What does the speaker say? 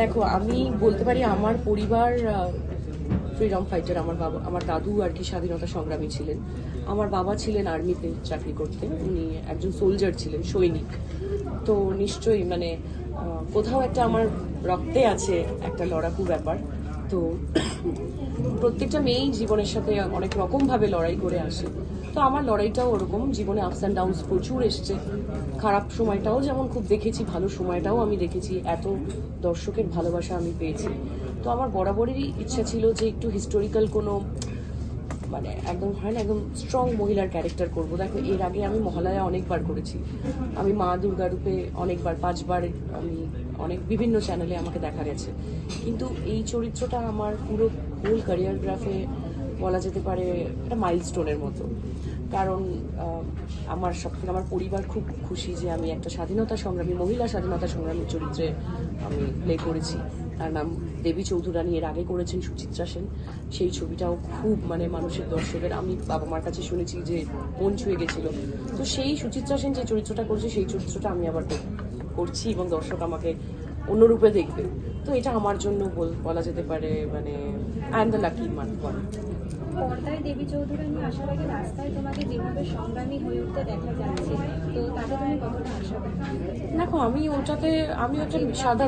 দেখো, আমি বলতে পারি আমার পরিবার ফ্রিডম ফাইটার আমার বাবা, আমার দাদু আর কি স্বাধীনতা সংগ্রামী ছিলেন। আমার বাবা ছিলেন আর্মিতে চাকরি করতেন, উনি একজন সোলজার ছিলেন, সৈনিক। তো নিশ্চয়ই মানে কোথাও একটা আমার রক্তে আছে একটা লড়াকু ব্যাপার। তো প্রত্যেকটা মেয়েই জীবনের সাথে অনেক রকম ভাবে লড়াই করে আসে। তো আমার লড়াইটাও ওরকম, জীবনে আপস অ্যান্ড ডাউনস প্রচুর এসছে। খারাপ সময়টাও যেমন খুব দেখেছি, ভালো সময়টাও আমি দেখেছি, এত দর্শকের ভালোবাসা আমি পেয়েছি। তো আমার বরাবরেরই ইচ্ছা ছিল যে একটু হিস্টোরিক্যাল কোনো মানে একদম হয় না, একদম স্ট্রং মহিলার ক্যারেক্টার করব। দেখো, এর আগে আমি মহালয়া অনেকবার করেছি। আমি মা দুর্গা রূপে অনেকবার, পাঁচবার আমি অনেক বিভিন্ন চ্যানেলে আমাকে দেখা গেছে। কিন্তু এই চরিত্রটা আমার পুরো হোল ক্যারিয়ার গ্রাফে বলা যেতে পারে একটা মাইলস্টোনের মতো। কারণ আমার সব আমার পরিবার খুব খুশি যে আমি একটা স্বাধীনতা সংগ্রামী, মহিলা স্বাধীনতা সংগ্রামীর চরিত্রে আমি প্লে করেছি। তার নাম দেবী চৌধুরানী, এর আগে করেছেন সুচিত্রা সেন। সেই ছবিটাও খুব মানে মানুষের দর্শকের, আমি বাবা মার কাছে শুনেছি যে মন ছুঁয়ে গেছিল। তো সেই সুচিত্রা সেন যে চরিত্রটা করছে, সেই চরিত্রটা আমি আবার করছি এবং দর্শক আমাকে অন্য রূপে দেখবে। তো এটা আমার জন্য বল- যেতে পারে মানে আই এম দ্য লাকি মান পর্দায় দেবী চৌধুরানী আসার আগে রাস্তায় তোমাকে যেভাবে সংগ্রামী হয়ে উঠতে দেখা যাচ্ছে তো তাতে তুমি কতটা আশা দেখো আমি ওটাতে আমি ওটা সাধারণ